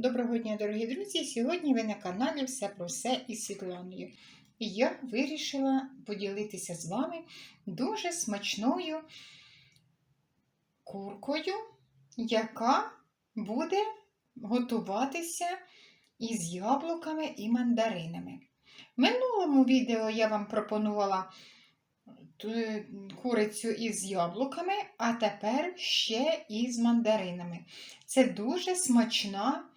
Доброго дня, дорогі друзі! Сьогодні ви на каналі Все про все із Світланою. І я вирішила поділитися з вами дуже смачною куркою, яка буде готуватися із яблуками і мандаринами. В минулому відео я вам пропонувала е, курицю із яблуками, а тепер ще із мандаринами. Це дуже смачна,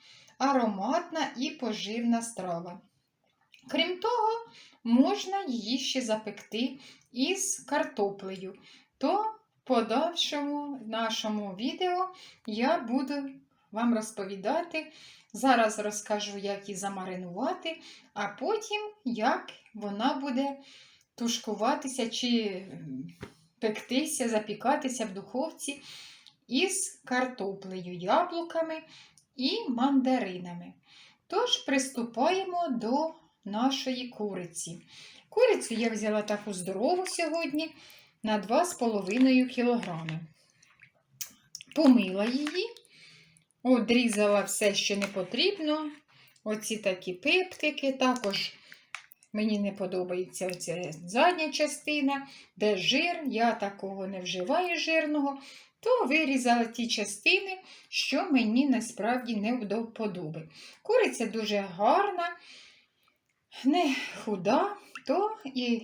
ароматна і поживна страва. Крім того, можна її ще запекти із картоплею. То в подальшому нашому відео я буду вам розповідати. Зараз розкажу, як її замаринувати, а потім як вона буде тушкуватися чи пектися, запікатися в духовці із картоплею, яблуками і мандаринами. Тож приступаємо до нашої куриці. Курицю я взяла таку здорову сьогодні на 2,5 кг. Помила її, одрізала все, що не потрібно. Оці такі пиптики, також мені не подобається оця задня частина, де жир, я такого не вживаю жирного, то вирізала ті частини, що мені насправді не до вподоби. Куриця дуже гарна, не худа, то і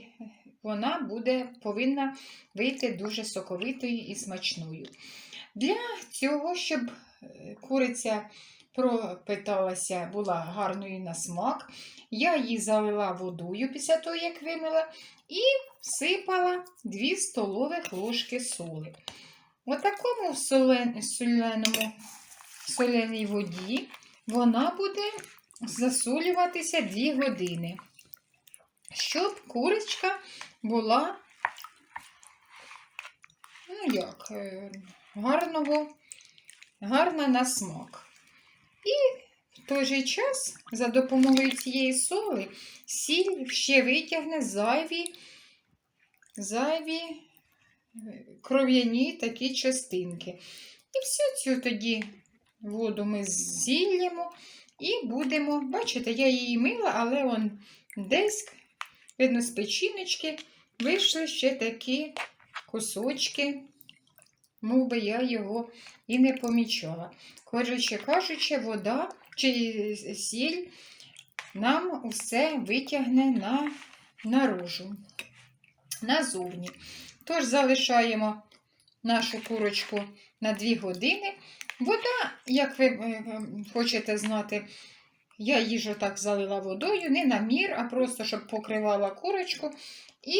вона буде, повинна вийти дуже соковитою і смачною. Для цього, щоб куриця пропиталася, була гарною на смак, я її залила водою після того, як вимила, і всипала 2 столових ложки соли. У такому солен, соленому соленій воді вона буде засолюватися 2 години, щоб курочка була, ну як, е, гарного, гарна на смак. І в той же час за допомогою цієї соли сіль ще витягне зайві, зайві кров'яні такі частинки. І всю цю тоді воду ми зіллємо і будемо, бачите, я її мила, але он десь, видно, з печіночки вийшли ще такі кусочки, мов би я його і не помічала. Коротше кажучи, вода чи сіль нам усе витягне на наружу, назовні. Тож залишаємо нашу курочку на 2 години. Вода, як ви хочете знати, я їжу так залила водою, не на мір, а просто щоб покривала курочку і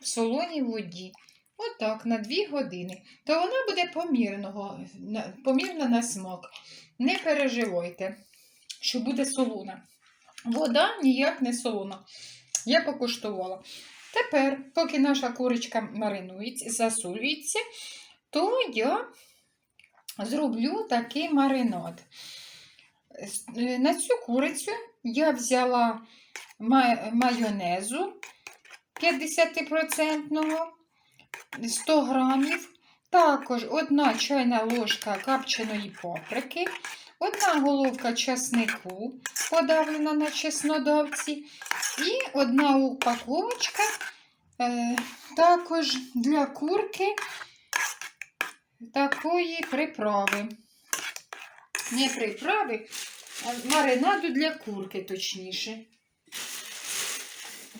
в солоній воді. Отак, на 2 години. То вона буде помірного, помірна на смак. Не переживайте, що буде солона. Вода ніяк не солона. Я покуштувала. Тепер, поки наша курочка маринується, засолюється, то я зроблю такий маринад. На цю курицю я взяла майонезу 50% 100 грамів, також одна чайна ложка капченої паприки, одна головка часнику, подавлена на чеснодавці, і одна упаковочка е, також для курки такої приправи. Не приправи, а маринаду для курки, точніше.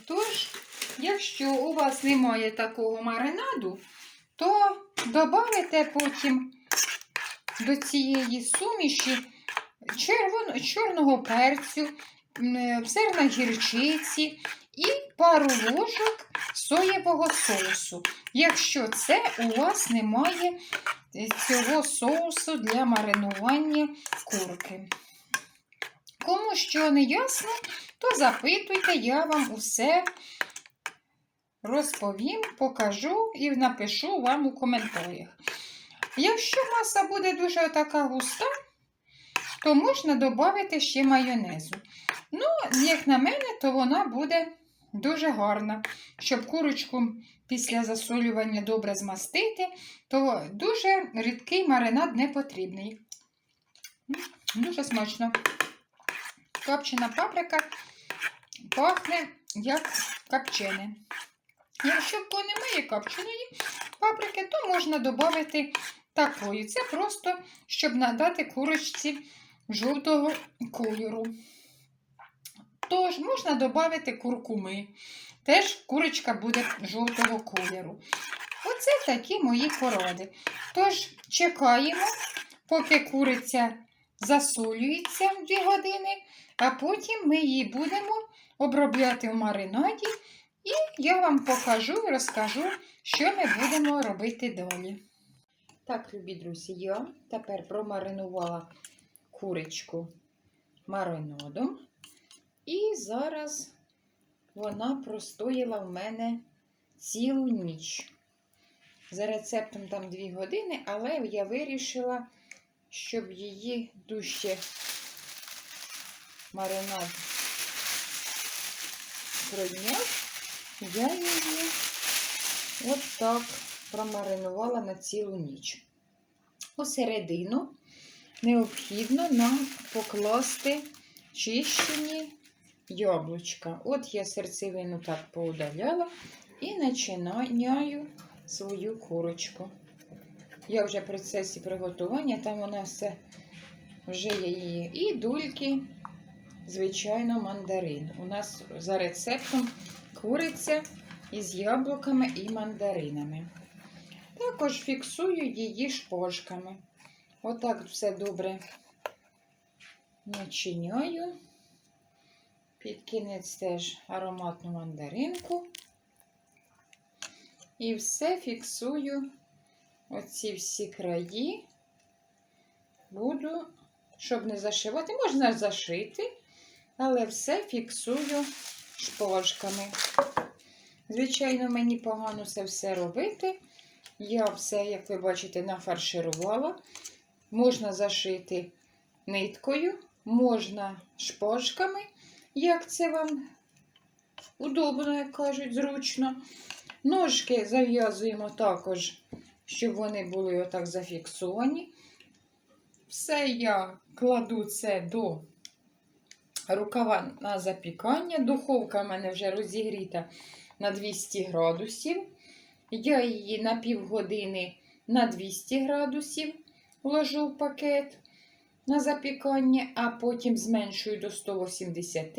Тож, якщо у вас немає такого маринаду, то додайте потім до цієї суміші червоно, чорного перцю, сирна гірчиці і пару ложок соєвого соусу. Якщо це у вас немає цього соусу для маринування курки. Кому що не ясно, то запитуйте, я вам усе розповім, покажу і напишу вам у коментарях. Якщо маса буде дуже така густа, то можна додати ще майонезу. Ну, як на мене, то вона буде дуже гарна. Щоб курочку після засолювання добре змастити, то дуже рідкий маринад не потрібний. Дуже смачно. Копчена паприка пахне як копчене. Якщо в кого немає копченої паприки, то можна додати такої. Це просто, щоб надати курочці жовтого кольору. Тож можна додати куркуми. Теж курочка буде жовтого кольору. Оце такі мої поради. Тож чекаємо, поки куриця засолюється в 2 години, а потім ми її будемо обробляти в маринаді. І я вам покажу і розкажу, що ми будемо робити далі. Так, любі друзі, я тепер промаринувала курочку маринадом. І зараз вона простояла в мене цілу ніч. За рецептом там 2 години, але я вирішила, щоб її дужче маринад пройняв, я її от так промаринувала на цілу ніч. Усередину необхідно нам покласти чищені яблучка. От я серцевину так поудаляла і починаю свою курочку. Я вже в процесі приготування, там у нас все вже є її. І дульки, звичайно, мандарин. У нас за рецептом куриця із яблуками і мандаринами. Також фіксую її шпажками. Отак все добре начиняю. Під кінець теж ароматну мандаринку. І все фіксую оці всі краї. Буду, щоб не зашивати, можна зашити, але все фіксую шпажками. Звичайно, мені погано це все робити. Я все, як ви бачите, нафарширувала. Можна зашити ниткою, можна шпажками, як це вам удобно, як кажуть, зручно. Ножки зав'язуємо також, щоб вони були отак зафіксовані. Все я кладу це до рукава на запікання. Духовка в мене вже розігріта на 200 градусів. Я її на півгодини на 200 градусів вложу в пакет на запікання, а потім зменшую до 180.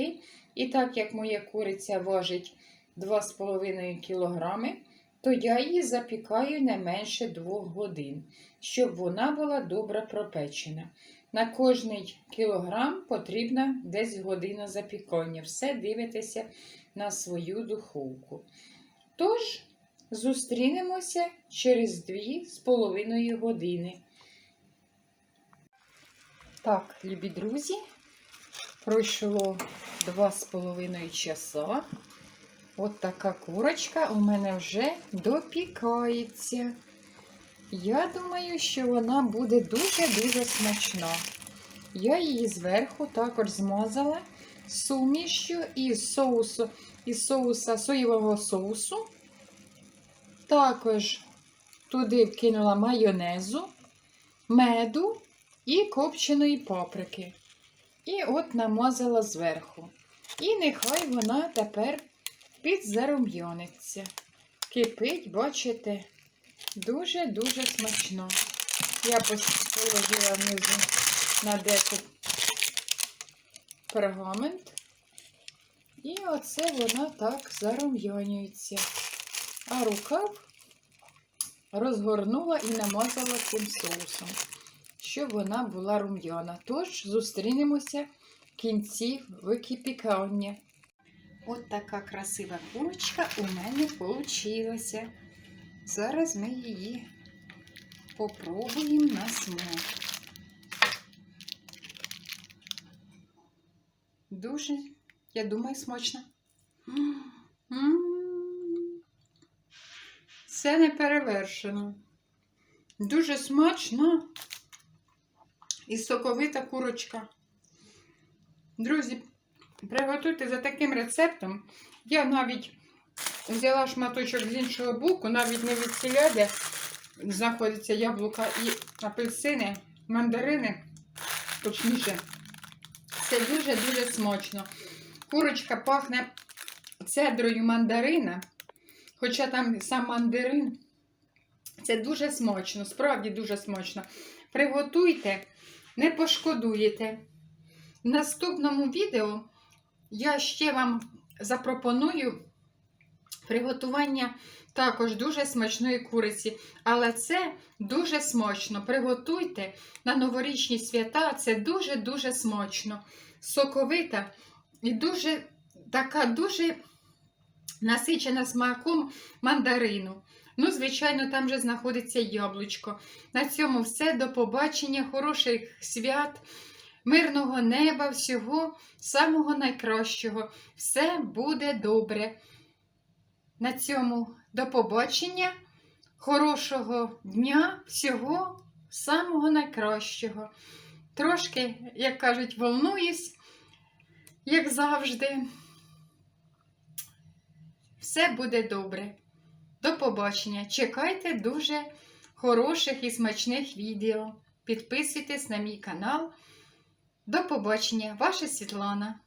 І так як моя куриця важить 2,5 кг, то я її запікаю не менше 2 годин, щоб вона була добре пропечена. На кожний кілограм потрібна десь година запікання. Все дивитеся на свою духовку. Тож, зустрінемося через 2,5 години. Так, любі друзі, пройшло 2,5 часа. От така курочка у мене вже допікається. Я думаю, що вона буде дуже-дуже смачна. Я її зверху також змазала сумішю із соусу, із соуса соєвого соусу. Також туди вкинула майонезу, меду і копченої паприки. І от намазала зверху. І нехай вона тепер підзарум'яниться. Кипить, бачите, дуже-дуже смачно. Я положила внизу на деку пергамент. І оце вона так зарум'янюється. А рукав розгорнула і намазала цим соусом, щоб вона була рум'яна. Тож зустрінемося в кінці википікання. От така красива курочка у мене вийшла. Зараз ми її попробуємо на смак. Дуже, я думаю, смачно. М-м-м. Це не перевершено. Дуже смачна і соковита курочка. Друзі, приготуйте за таким рецептом. Я навіть взяла шматочок з іншого боку, навіть не від ціля, де знаходяться яблука і апельсини, мандарини. точніше. Це дуже-дуже смачно. Курочка пахне цедрою мандарина, хоча там сам мандарин. Це дуже смачно, справді дуже смачно. Приготуйте, не пошкодуєте. В наступному відео я ще вам запропоную приготування також дуже смачної куриці. Але це дуже смачно. Приготуйте на новорічні свята, це дуже-дуже смачно. Соковита і дуже така дуже насичена смаком мандарину. Ну, звичайно, там же знаходиться яблучко. На цьому все. До побачення, хороших свят, мирного неба, всього самого найкращого. Все буде добре. На цьому до побачення, хорошого дня, всього самого найкращого. Трошки, як кажуть, волнуюсь, як завжди. Все буде добре. До побачення. Чекайте дуже хороших і смачних відео. Підписуйтесь на мій канал. До побачення, ваша Світлана.